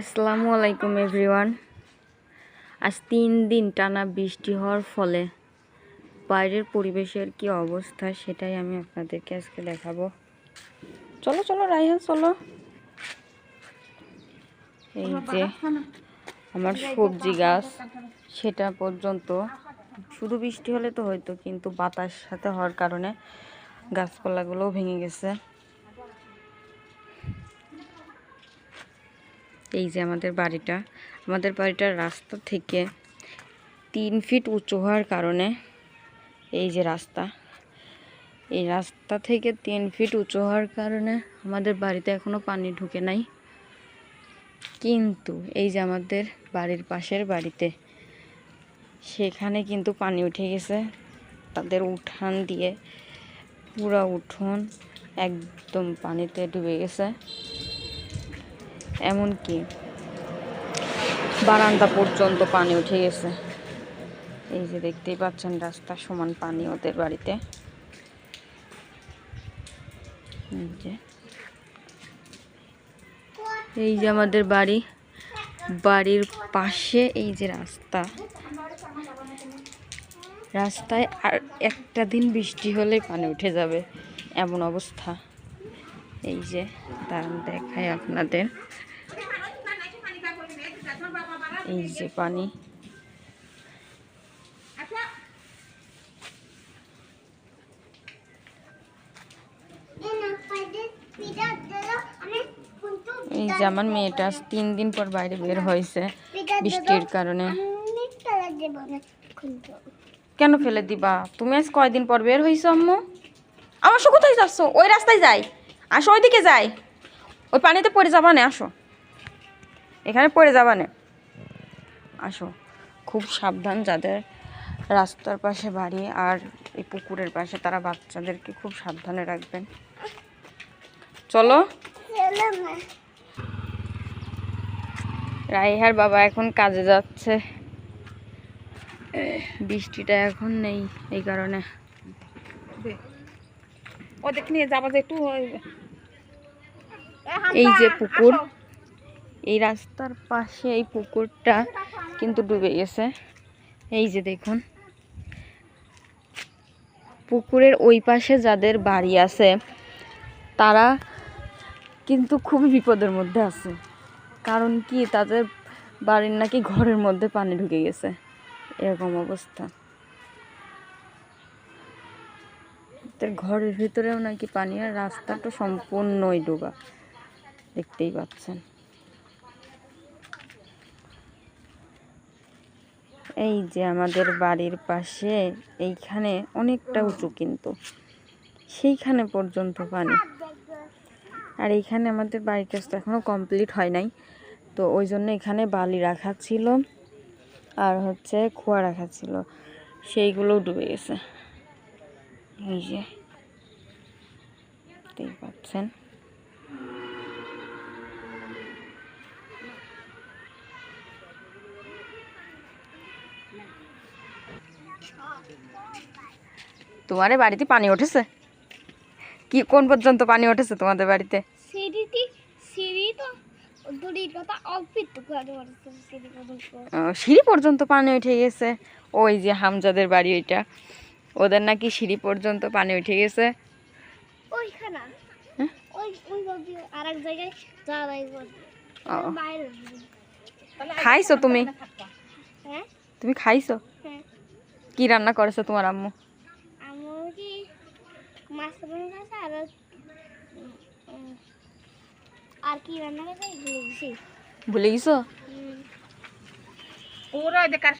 আসসালামু আলাইকুম, এভরিওয়ান। আজ তিন দিন টানা বৃষ্টি হওয়ার ফলে বাইরের পরিবেশের কি অবস্থা সেটাই আমি আপনাদেরকে আজকে দেখাবো। চলো চলো, রাইহান, চলো। এই যে আমার সবজি গাছ, সেটা পর্যন্ত। শুধু বৃষ্টি হলে তো হয়তো কিন্তু বাতাস সাথে হওয়ার কারণে গাছপালাগুলোও ভেঙে গেছে। এই যে আমাদের বাড়িটা। আমাদের বাড়িটার রাস্তা থেকে তিন ফিট উঁচু হওয়ার কারণে এই যে রাস্তা। এই রাস্তা থেকে তিন ফিট উঁচু হওয়ার কারণে আমাদের বাড়িতে এখনও পানি ঢুকে নাই। কিন্তু এই যে আমাদের বাড়ির পাশের বাড়িতে, সেখানে কিন্তু পানি উঠে গেছে। তাদের উঠান দিয়ে পুরা উঠোন একদম পানিতে ডুবে গেছে। এমনকি বারান্দা পর্যন্ত পানি উঠে গেছে। এই যে দেখতেই পাচ্ছেন, রাস্তা সমান পানি ওদের বাড়িতে। এই যে। আমাদের বাড়ি। বাড়ির পাশে এই যে রাস্তা। রাস্তায় আর একটা দিন বৃষ্টি হলে পানি উঠে যাবে, এমন অবস্থা। এই যে, দাঁড়ান দেখায় আপনাদের। এই যে পানি। এই যে আমার মেয়েটা তিন দিন পর বাইরে বের হয়েছে বৃষ্টির কারণে। কেন ফেলে দিবা? তুমি আজ কয়দিন পর বের হয়েছো আম্মু? আমার কোথায় যাচ্ছ? ওই রাস্তায় যাই। আসো, ওইদিকে যাই। ওই পানিতে পড়ে যাবা না, আসো। এখানে পড়ে যাবা না। আসো। খুব সাবধান যাদের রাস্তার পাশে বাড়ি আর এই পুকুরের পাশে তারা বাচ্চাদেরকে খুব সাবধানে রাখবেন। চলো। রাইহার বাবা এখন কাজে যাচ্ছে। বৃষ্টিটা এখন নেই এই কারণে। ওদের নিয়ে যাব যে একটু এই যে পুকুর। এই রাস্তার পাশে এই পুকুরটা কিন্তু ডুবে গেছে। এই যে দেখুন। পুকুরের ওই পাশে যাদের বাড়ি আছে, তারা কিন্তু খুবই বিপদের মধ্যে আছে। কারণ কি, তাদের বাড়ির নাকি ঘরের মধ্যে পানি ঢুকে গেছে। এরকম অবস্থা। ঘরের ভিতরেও নাকি পানি আর রাস্তাটা সম্পূর্ণই ডোবা। দেখতেই পাচ্ছেন। এই যে আমাদের বাড়ির পাশে এইখানে অনেকটা উঁচু কিন্তু। সেইখানে পর্যন্ত পানি। আর এইখানে আমাদের বাড়ির কাজটা এখনও কমপ্লিট হয় নাই। তো ওই জন্য এখানে বালি রাখা ছিল আর হচ্ছে খোয়া রাখা ছিল। সেইগুলোও ডুবে গেছে। এই যে পাচ্ছেন। তোমাদের বাড়িতে পানি উঠেছে? কি কোন পর্যন্ত পানি উঠেছে তোমাদের বাড়িতে? সিঁড়ি পর্যন্ত পানি উঠে গেছে? ওই যে হামজাদের বাড়ি ওইটা। ওদের নাকি সিঁড়ি পর্যন্ত পানি উঠে গেছে? হ্যাঁ? খাইছো তুমি? হ্যাঁ? তুমি খাইছো? কি রান্না করেছ তোমার আম্মু? আমার কি মাছ রান্না আছে আর কি রান্না আছে ভুলে গেছি। ভুলে গেছো? ওরা